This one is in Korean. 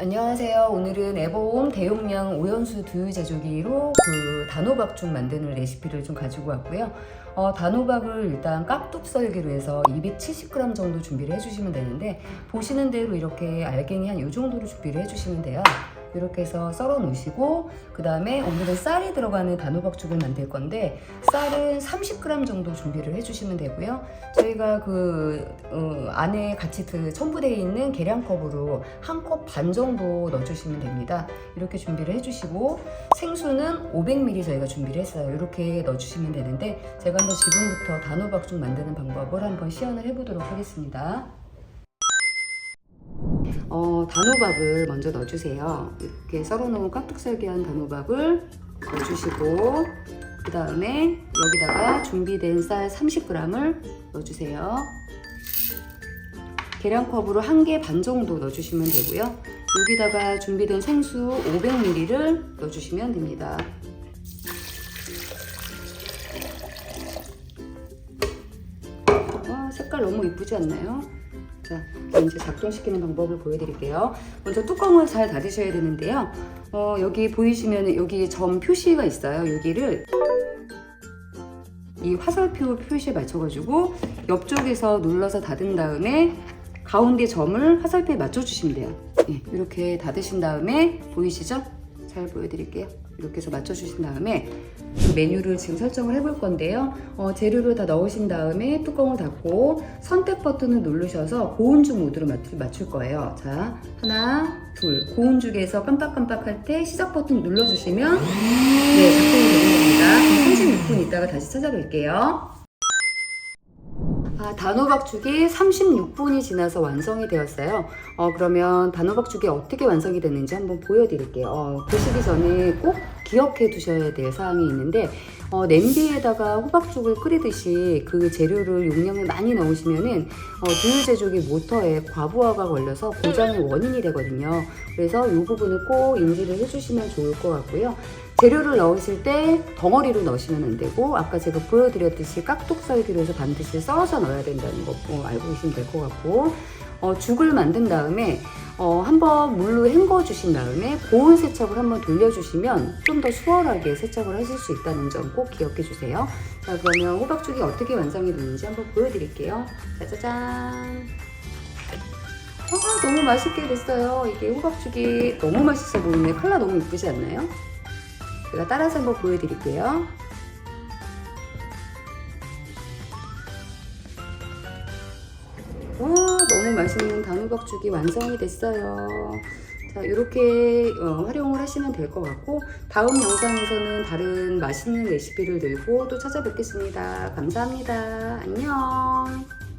안녕하세요. 오늘은 에버홈 대용량 오연수 두유 제조기로 그 단호박죽 만드는 레시피를 좀 가지고 왔고요. 어, 단호박을 일단 깍둑 썰기로 해서 270g 정도 준비를 해주시면 되는데 보시는 대로 이렇게 알갱이 한 이 정도로 준비를 해주시면 돼요. 이렇게 해서 썰어 놓으시고 그 다음에 오늘은 쌀이 들어가는 단호박죽을 만들 건데 쌀은 30g 정도 준비를 해주시면 되고요. 저희가 그 어, 안에 같이 그 첨부되어 있는 계량컵으로 한 컵 반 정도 넣어주시면 됩니다. 이렇게 준비를 해주시고 생수는 500ml 저희가 준비를 했어요. 이렇게 넣어주시면 되는데 제가 한번 지금부터 단호박죽 만드는 방법을 한번 시연을 해보도록 하겠습니다. 어, 단호박을 먼저 넣어주세요. 이렇게 썰어놓은 깍둑썰기한 단호박을 넣어주시고 그 다음에 여기다가 준비된 쌀 30g을 넣어주세요. 계량컵으로 한 개 반 정도 넣어주시면 되고요. 여기다가 준비된 생수 500ml를 넣어주시면 됩니다. 와, 색깔 너무 이쁘지 않나요? 자, 이제 작동시키는 방법을 보여드릴게요. 먼저 뚜껑을 잘 닫으셔야 되는데요. 어, 여기 보이시면 여기 점 표시가 있어요. 여기를 이 화살표 표시에 맞춰가지고 옆쪽에서 눌러서 닫은 다음에 가운데 점을 화살표에 맞춰주시면 돼요. 네, 이렇게 닫으신 다음에 보이시죠? 잘 보여드릴게요. 이렇게 해서 맞춰주신 다음에 그 메뉴를 지금 설정을 해볼 건데요. 어, 재료를 다 넣으신 다음에 뚜껑을 닫고 선택 버튼을 누르셔서 고온죽 모드로 맞출, 거예요. 자, 하나, 둘. 고온죽에서 깜빡깜빡할 때 시작 버튼 눌러주시면 네, 작동이 되는 겁니다. 그럼 36분 있다가 다시 찾아뵐게요. 아, 단호박죽이 36분이 지나서 완성이 되었어요. 어, 그러면 단호박죽이 어떻게 완성이 됐는지 한번 보여드릴게요. 어, 보시기 전에 꼭 기억해 두셔야 될 사항이 있는데, 어, 냄비에다가 호박죽을 끓이듯이 그 재료를 용량을 많이 넣으시면은, 어, 두유 제조기 모터에 과부하가 걸려서 고장의 원인이 되거든요. 그래서 이 부분을 꼭 인지를 해주시면 좋을 것 같고요. 재료를 넣으실 때 덩어리로 넣으시면 안 되고 아까 제가 보여드렸듯이 깍둑 썰기로 해서 반드시 썰어서 넣어야 된다는 거 어, 알고 계시면 될 것 같고 어, 죽을 만든 다음에 어, 한번 물로 헹궈 주신 다음에 고온 세척을 한번 돌려주시면 좀 더 수월하게 세척을 하실 수 있다는 점 꼭 기억해 주세요. 자 그러면 호박죽이 어떻게 완성이 되는지 한번 보여드릴게요. 짜자잔. 아, 너무 맛있게 됐어요. 이게 호박죽이 너무 맛있어 보이네. 컬러 너무 이쁘지 않나요? 제가 따라서 한번 보여드릴게요. 와, 너무 맛있는 단호박죽이 완성이 됐어요. 자, 이렇게 어, 활용을 하시면 될 것 같고, 다음 영상에서는 다른 맛있는 레시피를 들고 또 찾아뵙겠습니다. 감사합니다. 안녕.